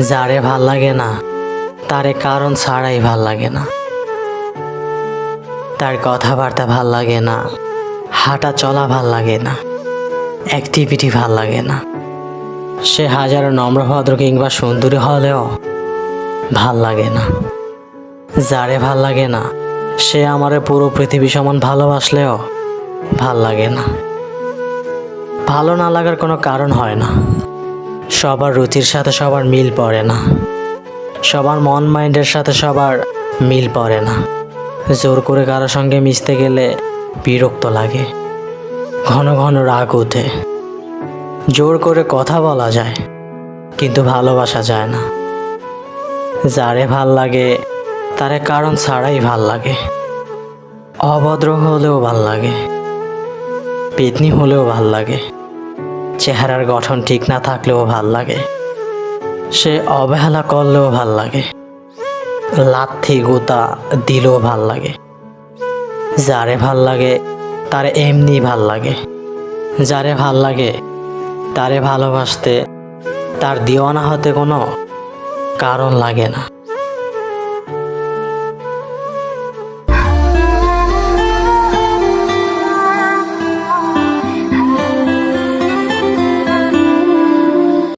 যারে ভালো লাগে না, তারে কারণ ছাড়াই ভালো লাগে না। তার কথাবার্তা ভালো লাগে না, হাঁটা চলা ভালো লাগে না অ্যাক্টিভিটি ভালো লাগে না। সে হাজারো নম্রভদ্র কিংবা সুন্দরী হলেও ভালো লাগে না। যারে ভালো লাগে না, সে আমারে পুরো পৃথিবী সমান ভালোবাসলেও ভালো লাগে না। ভালো না লাগার কোনো কারণ হয় না। সবার রুচির সাথে সবার মিল পড়ে না। সবার মন মাইন্ডের সাথে সবার মিল পড়ে না। জোর করে কারোর সঙ্গে মিশতে গেলে বিরক্ত লাগে। ঘন ঘন রাগ ওঠে। জোর করে কথা বলা যায়, কিন্তু ভালোবাসা যায় না। যারে ভালো লাগে, তারে কারণ ছাড়াই ভালো লাগে। অভদ্র হলেও ভালো লাগে। পেতনি হলেও ভালো লাগে। চেহারার গঠন ঠিক না থাকলেও ভালো লাগে। সে অবহেলা করলেও ভালো লাগে। লাথি গোতা দিলেও ভালো লাগে। যারে ভালো লাগে, তারে এমনি ভালো লাগে। যারে ভালো লাগে, তারে ভালোবাসতে তার দিওয়ানা হতে কোনো কারণ লাগে না।